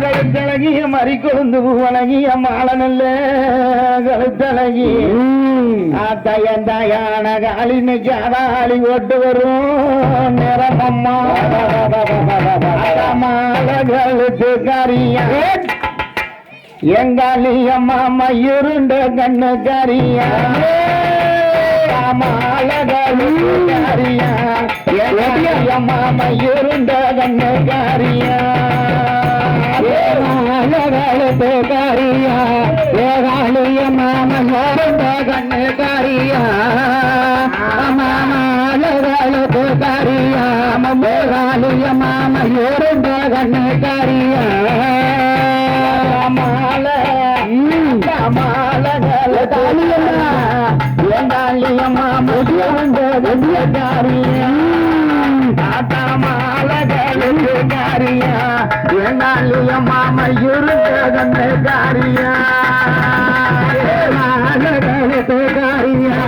கழுத்தழகிய மறி கொழுந்து வணங்கிய மாலனல்ல கழுத்தழகி. தயந்தாயான காலின்னு ஜாதாளி ஓட்டு வரும். நிறமம்மா. மால கழுத்து காரியா. எங்காலி அம்மா மயிருண்ட கண்ணு காரியா. மால கழுத்து காரியா. எங்காலி அம்மா மயிருண்ட கண்ணு காரியா. ஏகாலத்து காரியா ஏகாலிய மாமல்லோருந்த கண்ணு காரியா மாமல்லத்து காரியா ஏகாலிய மாமல்லோருந்த கண்ணு காரியா மால மாலகல தாலியம்மா ஏகாலியம்மா முதியவந்த வெடிய காரியா தாத்தா மாலகளுக்கு காரியா என்னாலிய மாம இருந்த காரியா காரியா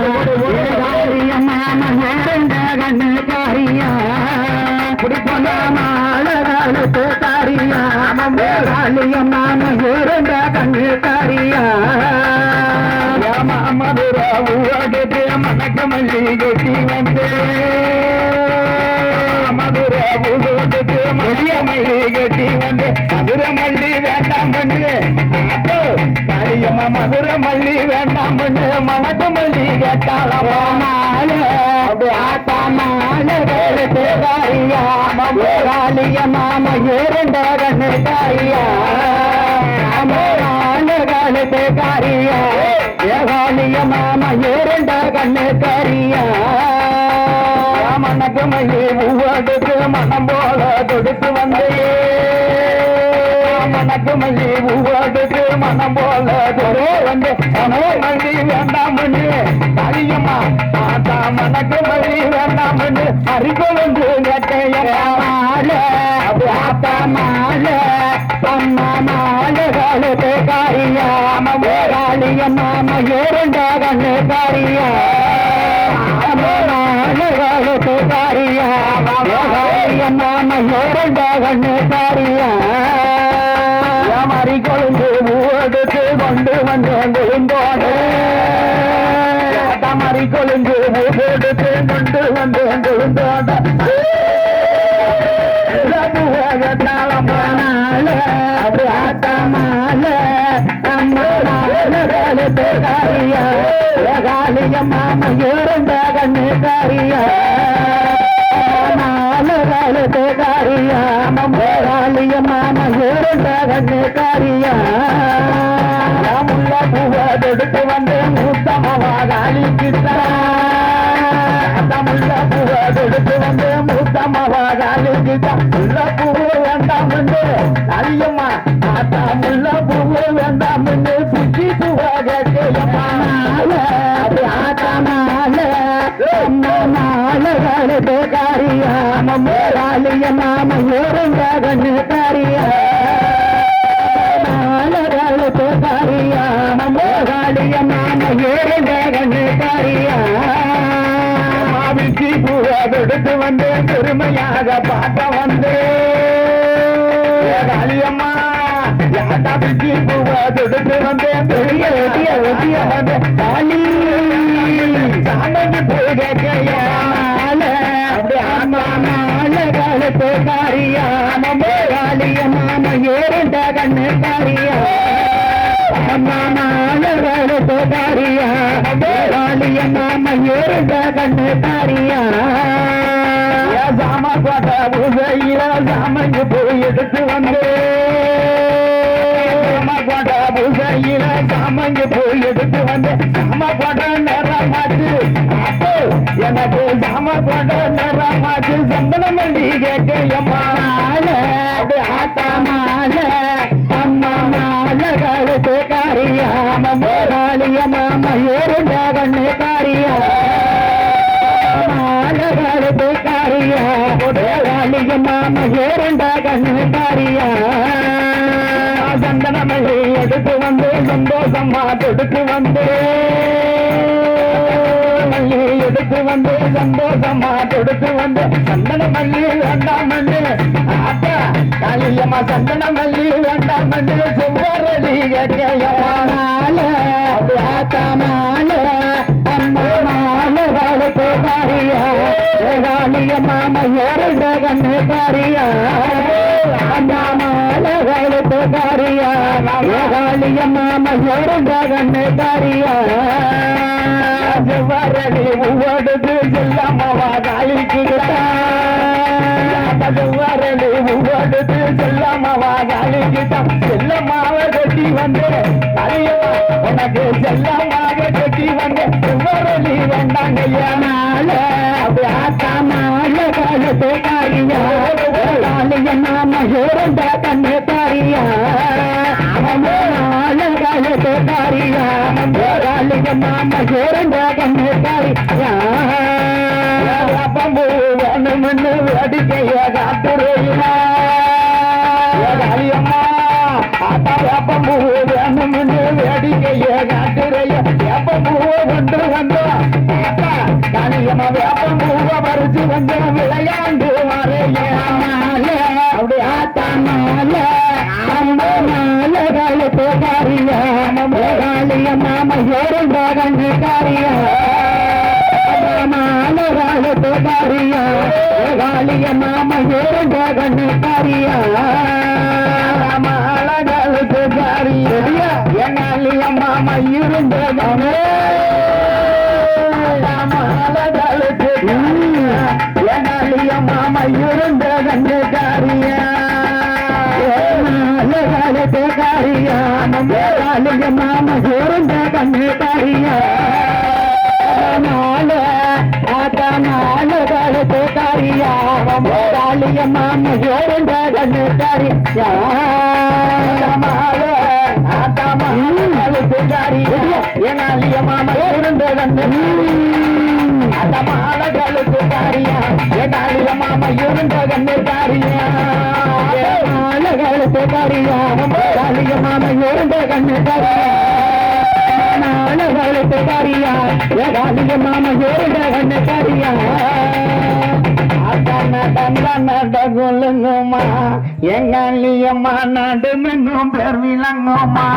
காரிய மாம இருந்த கண்ணு காரியா குடிப்பொண்ட மாலகளுக்கு காரியா காலிய மாம இருந்த கண்ணு காரியா மாமதுர ஊடத்து மணக்கமல்லி கொட்டி வந்து மதுர ஊடத்துக்கு மதியமல்லி கட்டி வந்து மதுர மல்லி வேண்டாம் பண்ணு அப்போ மதுர மல்லி வேண்டாம் பண்ணு மணக்க மல்லி கேட்டாலமா மாலை வேறு காரியா காலிய மாம ஏறண்ட கண்ணு காரியா காலத்து காரியா ஏகாலிய மாம ஏறண்ட கண்ணு காரியா மனக்கு மல்லி பூவடுக்கு மனம் போல தொடுத்து வந்தே மனக்கு மனம் போல தொடு வந்து மனோ மல்லி வேண்டாம் காரியம்மா தாத்தா மனக்கு மணி வேண்டாம் அறிவு வந்து மாலை? ஆத்தா மாலை அம்மா மாலைகளுக்கு கண்ணு காரியா? மாலைகளுக்கு காரியா கண்ணு காரியா? மறி கொழுந்து மூடுக்கு கொண்டு வந்தேன் கொழுந்தோடு மறி கொழுந்து மூடுக்கு கொண்டு வந்தேன் கொழுந்தோட மாம ஏறந்த கண்ணு காரியா மாலகாலத்து காரியா மம்மாலிய மாம ஏறந்த காரியா? முல்ல பூவ எடுத்து வந்து வந்து பெருமையாக பாட்ட வந்து. காளியம்மா யாட்டா பிச்சி பூவெடுத்து வந்து? பெரிய ஒட்டிய ஒட்டிய வந்து காளி சாமி போய் கேட்கையா? அப்படி ஆமா காலத்து காரியா மம்மோ காளிய மாம கண்ணு காரியா? அம்மா மாலை காலத்து காரியா மம்மோ காளிய கண்ணு காரியா? சாம கோட்ட பூஜையில சாமஞ்சு போய் எடுத்து வந்து சாம கோட்ட பூஜையில சாமஞ்சு போய் எடுத்து வந்து சாம நேரம் நேரமாச்சு அப்போ எனக்கு சாம கோட்ட நேரமாச்சு சந்தனம் சம்பளம் கேட்கையம்மா அது ஆத்தா மாலை ஏறண்ட கண்ணு காரியா எடுத்து வந்து சந்தோஷமா தொடுத்து வந்து மல்லி எடுத்து வந்து சந்தோஷமா தொடுத்து வந்து சந்தன மல்லி வேண்டாம் மல்லி ஆத்தா காளியம்மா சந்தன மல்லி வேண்டாம் மண்ணு செவ்வரளி கேட்க கண்ணு காரியா அம்மா மாலை காரியா காளிய மாமா ஏறுட கண்ணு காரியா செவ்வரளி ஒவ்வொடுது செல்லம்மாவா காளிக்கு வரடு உவடுது செல்லம்மாவா காலிக்கிட்டான் செல்லம்மாவ கட்டி வந்து அரியவா உனக்கு செல்லம்மாக கட்டி வந்து செவ்வரளி வேண்டாங்க ஏனால அப்படி ஆத்தாமால காலத்து காரியா காலிய நாம ஏறந்த கண்ணு காரியா நால காலத்து காரியா நாம ஏறந்த கண்ணு காரியா அப்பம்பு வேணும்னு வேடிக்கைய காத்துறையினா அம்மா ஆத்தா வேப்பம்பூ வேணும்னு வேடிக்கைய காட்டுறைய வேப்பம்பூவை கொண்டு வந்தோம் பறிச்சு வந்து விளையாண்டு வரைய அப்படி காரியா மால ஆத்தமான கழுத்து காரியா கண்ணு அந்த மால கழுத்து காரியா என்னாலிய இருந்த கண்ணு காரியா மால கழுத்து காரியா காளிய இருந்த கண்ணு காரியா நாளவளுக்கு காரியா ஏகாலிய மாம பேர் விளங்குமா